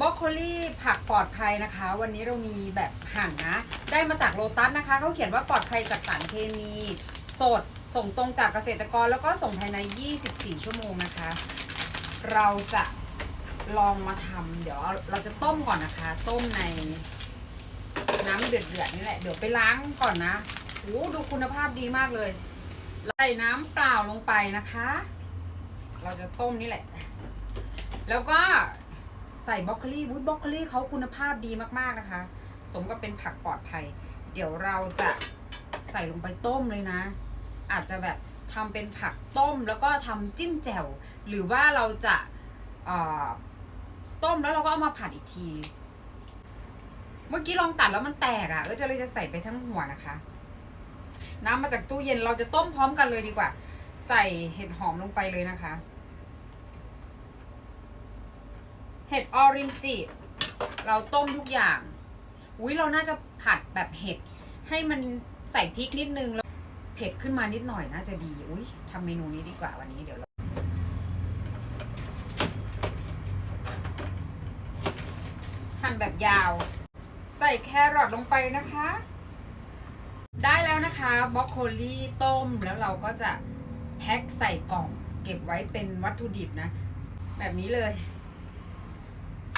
บรอกโคลี่ผักปลอดภัยนะคะ วันนี้เรามีแบบหั่นนะ ได้มาจากโลตัสนะคะเขาเขียนว่าปลอดภัยจากสารเคมี สดส่งตรงจากเกษตรกรแล้วก็ส่งภายใน 24 ชั่วโมงนะคะ เราจะลองมาทำเดี๋ยวเราจะต้มก่อนนะคะ ต้มในน้ำเดือดๆนี่แหละ เดี๋ยวไปล้างก่อนนะโอ้ดูคุณภาพดีมากเลยใส่น้ำเปล่าลงไปนะคะ เราจะต้มนี่แหละ แล้วก็ ใส่บรอกโคลีวุ้ยบรอกโคลีเขาคุณภาพดีมากๆนะคะ สมกับเป็นผักปลอดภัย เดี๋ยวเราจะใส่ลงไปต้มเลยนะ อาจจะแบบทำเป็นผักต้มแล้วก็ทำจิ้มแจ่วหรือว่าเราจะต้มแล้วเราก็เอามาผัดอีกที เมื่อกี้ลองตัดแล้วมันแตกอะ่ะเออจะเลยจะใส่ไปทั้งหัวนะคะ น้ำมาจากตู้เย็นเราจะต้มพร้อมกันเลยดีกว่า ใส่เห็ดหอมลงไปเลยนะคะ เห็ดออรินจิ เราต้มทุกอย่าง อุ้ยเราน่าจะผัดแบบเห็ด ให้มันใส่พริกนิดนึงแล้วเผ็ดขึ้นมานิดหน่อยน่าจะดี อุ้ยทำเมนูนี้ดีกว่าวันนี้เดี๋ยวเราหั่นแบบยาว ใส่แครอทลงไปนะคะ ได้แล้วนะคะบรอกโคลีต้มแล้วเราก็จะแพ็คใส่กล่อง เก็บไว้เป็นวัตถุดิบนะ แบบนี้เลย